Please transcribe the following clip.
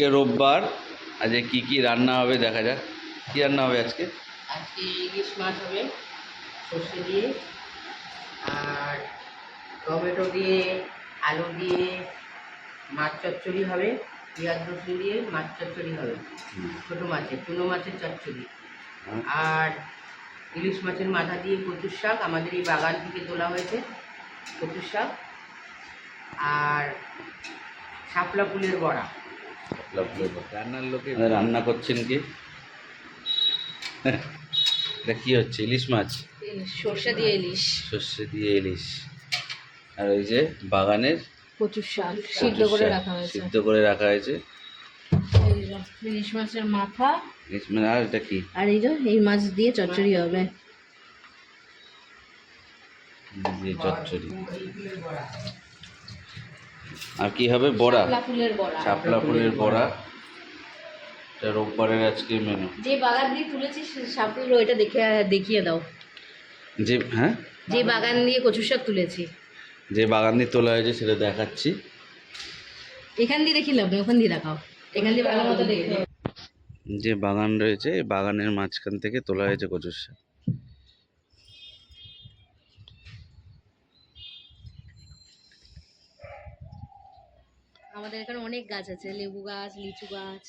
আজকে রোববার। আজকে কি কি রান্না হবে দেখা যাক। কি রান্না হবে আজকে? আজকে ইলিশ মাছ হবে, সর্ষে দিয়ে, আর টমেটো দিয়ে, আলু দিয়ে, মাছ চচ্চড়ি হবে, পেঁয়াজ রসুন দিয়ে মাছ চচ্চড়ি হবে, ছোটো মাছের, চুনো মাছের চচ্চড়ি। আর ইলিশ মাছের মাথা দিয়ে কচুর শাক, আমাদের এই বাগান থেকে তোলা হয়েছে কচুর শাক। আর শাপলা ফুলের বড়া। রান্নার লোকে রান্না করছেন কি? এটা কি হচ্ছে? ইলিশ মাছ? সর্ষে দিয়ে ইলিশ। সর্ষে দিয়ে ইলিশ। আর ওই যে বাগানের? প্রচুর শাক সিদ্ধ করে রাখা হয়েছে। সিদ্ধ করে রাখা হয়েছে। ইলিশ মাছের মাথা। ইলিশ মানে আর এটা কি? আর এই যে এই মাছ দিয়ে চচ্চড়ি হবে। দিয়ে চচ্চড়ি। আর কি হবে? বড়া। শাপলা ফুলের বড়া। শাপলা ফুলের বড়া। এটা রোববারের আজকে মেনু যে বাগান দিয়ে তুলেছিস শাপলা ওইটা দেখে দেখিয়ে দাও। যে হ্যাঁ? যে বাগান দিয়ে কচু শাক তুলেছি। যে বাগান দিয়ে তোলা হয়েছে সেটা দেখাচ্ছি। এখান দিয়ে দেখি লাভ ওখান দিয়ে দেখাও। এখান দিয়ে ভালো মতো দেখে যে বাগান রয়েছে বাগানের মাঝখান থেকে তোলা হয়েছে কচুর শাক। আমাদের এখানে অনেক গাছ আছে লেবু গাছ লিচু গাছ।